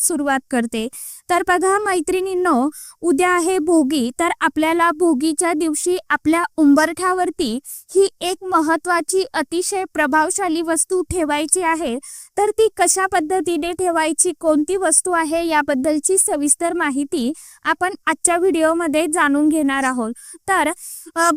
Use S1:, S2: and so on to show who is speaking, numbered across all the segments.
S1: सुरुवात करते. तर बघा मैत्रिणींनो उद्या आहे भोगी तर आपल्याला भोगीच्या दिवशी आपल्या उंबरठ्यावरती ही एक महत्वाची अतिशय प्रभावशाली वस्तू ठेवायची आहे. तर ती कशा पद्धतीने ठेवायची कोणती वस्तू आहे याबद्दलची सविस्तर माहिती आपण आजच्या व्हिडिओमध्ये जाणून घेणार आहोत. तर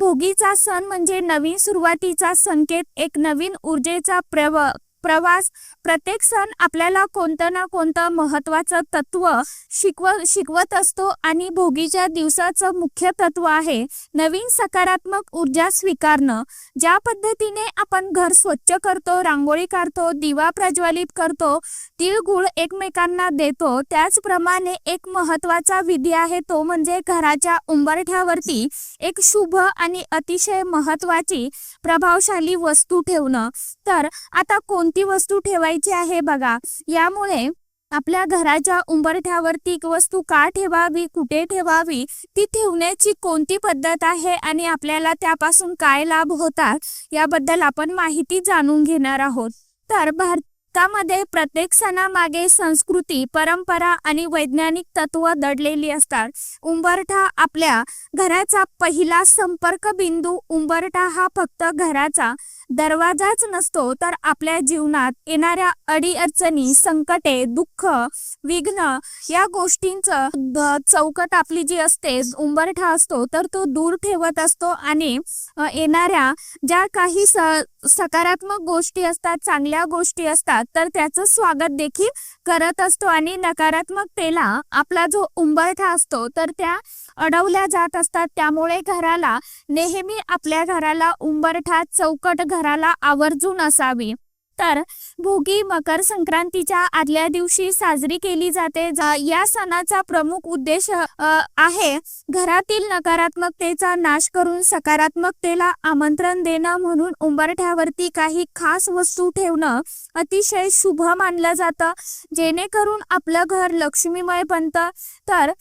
S1: भोगीचा सण म्हणजे नवीन सुरुवातीचा संकेत एक नवीन ऊर्जेचा प्रव प्रवास प्रत्येक सण आपल्याला कोणतं ना कोणतं महत्वाचं तत्व शिकव शिकवत असतो आणि भोगीच्या दिवसाचं मुख्य तत्व आहे नवीन सकारात्मक ऊर्जा स्वीकारणं. ज्या पद्धतीने आपण घर स्वच्छ करतो रांगोळी काढतो दिवा प्रज्वलित करतो तिळगुळ एकमेकांना देतो त्याचप्रमाणे एक महत्त्वाचा विधी आहे तो म्हणजे घराच्या उंबरठ्यावरती एक शुभ आणि अतिशय महत्वाची प्रभावशाली वस्तू ठेवणं. तर आता कोण कोणती वस्तू ठेवायची आहे बघा. यामुळे आपल्या घराच्या उंबरठ्यावरती वस्तू का ठेवावी कुठे ठेवावी ती ठेवण्याची कोणती पद्धत आहे आणि आपल्याला त्यापासून काय लाभ होतात याबद्दल आपण माहिती जाणून घेणार आहोत. तर भारतामध्ये प्रत्येक सणामागे संस्कृती परंपरा आणि वैज्ञानिक तत्व दडलेली असतात. उंबरठा आपल्या घराचा पहिला संपर्क बिंदू उंबरठा हा फक्त घराचा दरवाजाच नसतो तर आपल्या जीवनात येणाऱ्या अडीअडचणी संकटे दुःख विघ्न या गोष्टींचं चौकट आपली जी असते उंबरठा असतो तर तो दूर ठेवत असतो आणि येणाऱ्या ज्या काही स सकारात्मक गोष्टी असतात चांगल्या गोष्टी असतात तर त्याचं स्वागत देखील करत असतो आणि नकारात्मकतेला आपला जो उंबरठा असतो तर त्या अडवल्या जात असतात. त्यामुळे घराला नेहमी आपल्या घराला उंबरठा चौकट घराला आवर्जून असावी. तर भोगी मकर संक्रांतीच्या आदल्या दिवशी साजरी केली जाते. जा- या सणाचा प्रमुख उद्देश आहे घरातील नकारात्मकतेचा नाश करून सकारात्मकतेला आमंत्रण देणं म्हणून उंबरठ्यावरती काही खास वस्तू ठेवणं अतिशय शुभ मानलं जातं. जेणेकरून आपलं घर लक्ष्मीमय बनतं. तर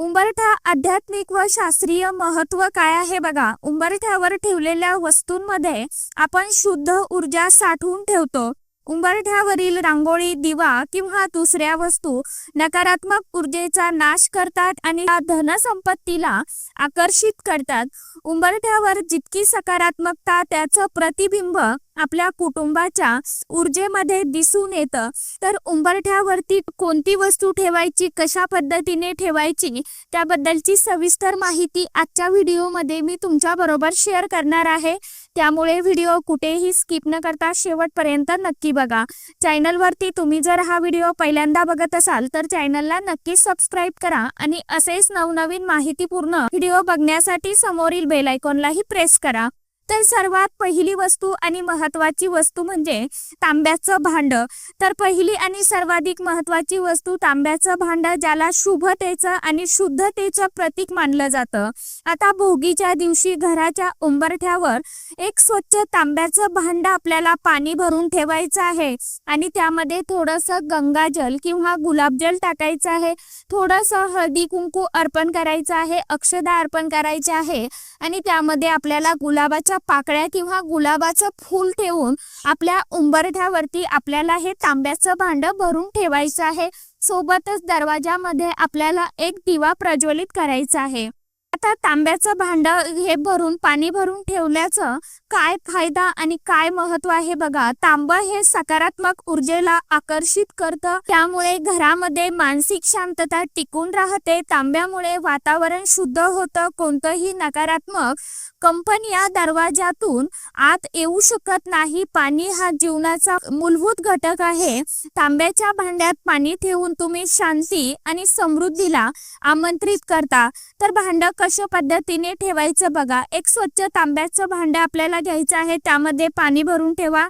S1: उंबरठा आध्यात्मिक व शास्त्रीय महत्त्व काय आहे बघा? उंबरठ्यावर ठेवलेल्या वस्तूंमध्ये आपण शुद्ध ऊर्जा साठवून ठेवतो. उंबरठ्यावरील रांगोळी दिवा किंवा दुसऱ्या वस्तू नकारात्मक ऊर्जेचा नाश करतात आणि या धनसंपत्तीला आकर्षित करतात. उंबरठ्यावर जितकी सकारात्मकता त्याचं प्रतिबिंब आपल्या कुटुंबाच्या ऊर्जेमध्ये दिसून येतं. तर उंबरठ्यावरती कोणती वस्तू ठेवायची कशा पद्धतीने ठेवायची त्याबद्दलची सविस्तर माहिती आजच्या व्हिडिओमध्ये मी तुमच्या बरोबर शेअर करणार आहे. त्यामुळे व्हिडिओ कुठेही स्किप न करता शेवटपर्यंत नक्की बघा. चॅनलवरती तुम्ही जर हा व्हिडिओ पहिल्यांदा बघत असाल तर चॅनलला नक्की सबस्क्राईब करा आणि असेच नवनवीन माहितीपूर्ण व्हिडिओ बघण्यासाठी समोरील बेल आयकॉनलाही प्रेस करा. तर सर्वात पहिली वस्तू आणि महत्वाची वस्तू म्हणजे तांब्याचं भांड. तर पहिली आणि सर्वाधिक महत्वाची वस्तू तांब्याचं भांड ज्याला शुभतेचं आणि शुद्धतेचं प्रतीक मानलं जातं. आता भोगीच्या दिवशी घराच्या उंबरठ्यावर एक स्वच्छ तांब्याचं भांड आपल्याला पाणी भरून ठेवायचं आहे आणि त्यामध्ये थोडंसं गंगाजल किंवा गुलाबजल टाकायचं आहे. थोडंसं हळदी कुंकू अर्पण करायचं आहे अक्षदा अर्पण करायचे आहे आणि त्यामध्ये आपल्याला गुलाबाच्या पाकळ्या किंवा गुलाबाचं फूल ठेवून आपल्या उंबरठ्यावरती आपल्याला हे तांब्याचं भांड भरून ठेवायचं आहे. सोबतच दरवाजामध्ये आपल्याला एक दिवा प्रज्वलित करायचा आहे. आता तांब्याचं भांड हे भरून पाणी भरून ठेवल्याचं काय फायदा आणि काय महत्त्व आहे बघा. तांब हे सकारात्मक ऊर्जेला आकर्षित करतं. त्यामुळे घरामध्ये मानसिक शांतता टिकून राहते. तांब्यामुळे वातावरण शुद्ध होतं. कोणतंही नकारात्मक कंपनी या दरवाजातून आत येऊ शकत नाही. पाणी हा जीवनाचा मूलभूत घटक आहे. तांब्याच्या भांड्यात पाणी ठेवून तुम्ही शांती आणि समृद्धीला आमंत्रित करता. तर भांड कशा पद्धतीने ठेवायचं बघा. एक स्वच्छ तांब्याचं भांड आपल्याला घ्यायचं आहे. त्यामध्ये पाणी भरून ठेवा.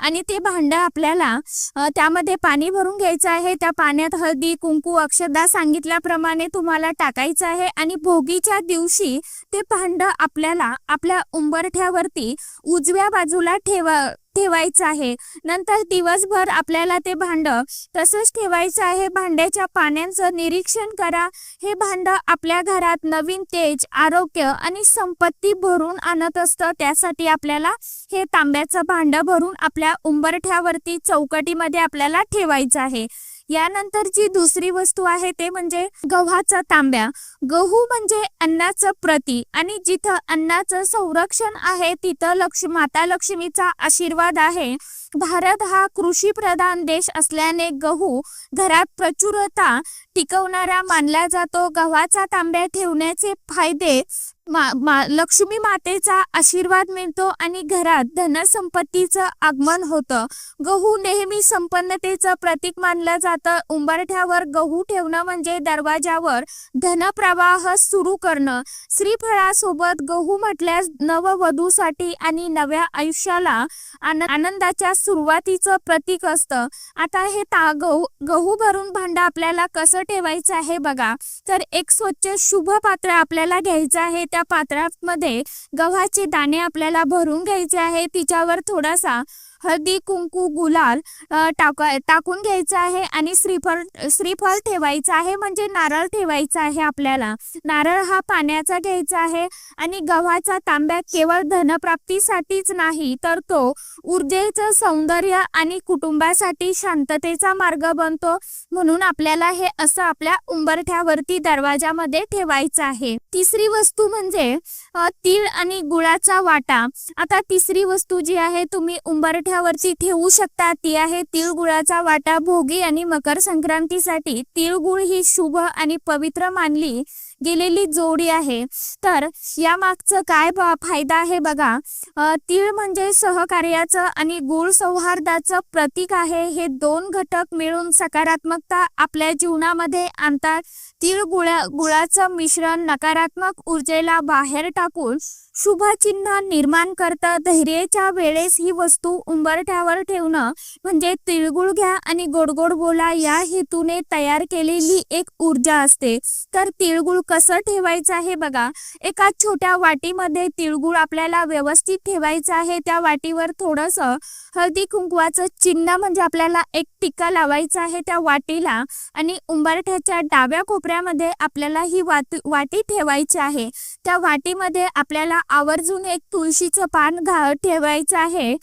S1: आणि ते भांड आपल्याला त्यामध्ये पाणी भरून घ्यायचं आहे. त्या पाण्यात हळदी कुंकू अक्षदा सांगितल्याप्रमाणे तुम्हाला टाकायचं आहे आणि भोगीच्या दिवशी ते भांड आपल्याला आपल्या उंबरठ्यावरती उजव्या बाजूला ठेवा ठेवायचं आहे. नंतर दिवसभर आपल्याला ते भांड तसंच ठेवायचं आहे. भांड्याच्या पाण्याचं निरीक्षण करा. हे भांड आपल्या घरात नवीन तेज आरोग्य आणि संपत्ती भरून आणत असतं. त्यासाठी आपल्याला हे तांब्याचं भांड भरून आपल्या उंबरठ्यावरती चौकटीमध्ये आपल्याला ठेवायचं आहे. यानंतर जी दुसरी वस्तू आहे ते म्हणजे गव्हाचा तांब्या. गहू म्हणजे अन्नाचं प्रती आणि जिथं अन्नाचं संरक्षण आहे तिथं लक्ष माता लक्ष्मीचा आशीर्वाद आहे. भारत हा कृषी प्रधान देश असल्याने गहू घरात प्रचुरता टिकवणारा मानला जातो. गव्हाचा तांब्या ठेवण्याचे फायदे मा, मा लक्ष्मी मातेचा आशीर्वाद मिळतो आणि घरात धनसंपत्तीचं आगमन होतं. गहू नेहमी संपन्नतेचं प्रतीक मानलं जातं. उंबरठ्यावर गहू ठेवणं म्हणजे दरवाजावर धनप्रवाह सुरू करणं. श्रीफळासोबत गहू म्हटल्यास नववधूसाठी आणि नव्या आयुष्याला आन आनंदाच्या सुरुवातीचं प्रतीक असतं. आता हे ता गहू गहू भरून भांड आपल्याला कसं ठेवायचं आहे बघा. तर एक स्वच्छ शुभ पात्र आपल्याला घ्यायचं आहे. त्या पात्रामध्ये गव्हाचे दाणे आपल्याला भरून घ्यायचे आहे. तिच्यावर थोडासा हळदी कुंकू गुलाल टाका टाकून घ्यायचं आहे आणि श्रीफळ श्रीफळ ठेवायचं आहे म्हणजे नारळ ठेवायचा आहे आपल्याला. नारळ हा पाण्याचा घ्यायचा आहे आणि गव्हाचा तांब्या केवळ धनप्राप्तीसाठीच नाही तर तो ऊर्जेचं सौंदर्य आणि कुटुंबासाठी शांततेचा मार्ग बनतो. म्हणून आपल्याला हे असं आपल्या उंबरठ्यावरती दरवाजामध्ये ठेवायचं आहे. तिसरी वस्तू म्हणजे तीळ आणि गुळाचा वाटा. आता तिसरी वस्तू जी आहे तुम्ही उंबरठ्या उंबरठ्यावरती ठेवू शकता. ती आहे तिळगुळाचा वाटा. भोगी आणि मकर संक्रांतीसाठी तिळगुळ ही शुभ आणि पवित्र मानली गेलेली जोडी आहे. तर या मागचं काय फायदा आहे बघा. तीळ म्हणजे सहकार्याचं आणि गुळ सौहार्दाचं प्रतीक आहे. हे दोन घटक मिळून सकारात्मकता आपल्या जीवनामध्ये आणतात. तीळ गुळा गुळाचं मिश्रण नकारात्मक ऊर्जेला बाहेर टाकून शुभ चिन्ह निर्माण करतं धैर्याच्या वेळेस ही वस्तू उंबरठ्यावर ठेवणं म्हणजे तिळगुळ घ्या आणि गोड गोड बोला या हेतूने तयार केलेली एक ऊर्जा असते. तर तिळगुळ कसं ठेवायचं आहे बघा. एका छोट्या वाटीमध्ये तिळगुळ आपल्याला व्यवस्थित ठेवायचं आहे. त्या वाटीवर थोडंसं हळदी कुंकवाचं चिन्ह म्हणजे आपल्याला एक टिक्का लावायचा आहे त्या वाटीला आणि उंबरठ्याच्या डाव्या कोपऱ्यामध्ये आपल्याला ही वाटी वाटी ठेवायची आहे. त्या वाटीमध्ये आपल्याला आवर्जून एक तुळशीचं पान घा ठेवायचं आहे.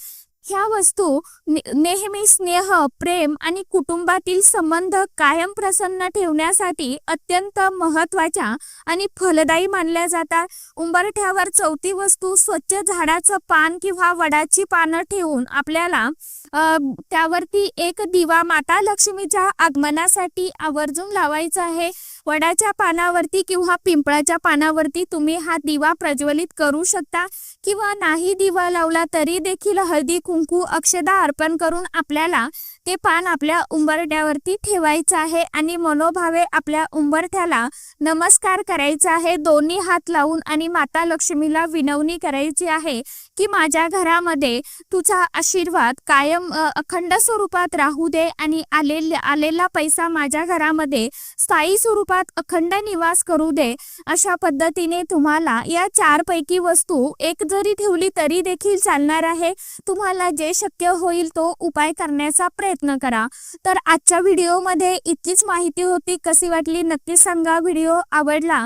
S1: ह्या वस्तू नेहमी स्नेह प्रेम आणि कुटुंबातील संबंध कायम प्रसन्न ठेवण्यासाठी अत्यंत महत्त्वाच्या आणि फलदायी मानल्या जातात. उंबरठ्यावर चौथी वस्तू स्वच्छ झाडाचं पान किंवा वडाची पानं ठेवून आपल्याला त्यावरती एक दिवा माता लक्ष्मीच्या आगमनासाठी आवर्जून लावायचा आहे. वडाच्या पानावरती किंवा पिंपळाच्या पानावरती तुम्ही हा दिवा प्रज्वलित करू शकता किंवा नाही दिवा लावला तरी देखील हळदी कुंकू अक्षदा अर्पण करून आपल्याला ते पान आपल्या उंबरठ्यावरती ठेवायचं आहे आणि मनोभावे आपल्या उंबरठ्याला नमस्कार करायचा आहे. दोन्ही हात लावून आणि माता लक्ष्मीला विनवणी करायची आहे. की माझ्या घरामध्ये तुझा आशीर्वाद कायम अखंड स्वरूपात राहू दे आणि आलेल्या आलेला पैसा माझ्या घरामध्ये स्थायी स्वरूपात अखंड निवास करू दे अशा पद्धतीने तुम्हाला या चार पैकी वस्तू एक जरी ठेवली तरी देखील चालणार आहे. तुम्हाला जे शक्य होईल तो उपाय करण्याचा प्रयत्न करा. तर आजच्या व्हिडिओमध्ये इतकीच माहिती होती. कशी वाटली नक्की सांगा. व्हिडिओ आवडला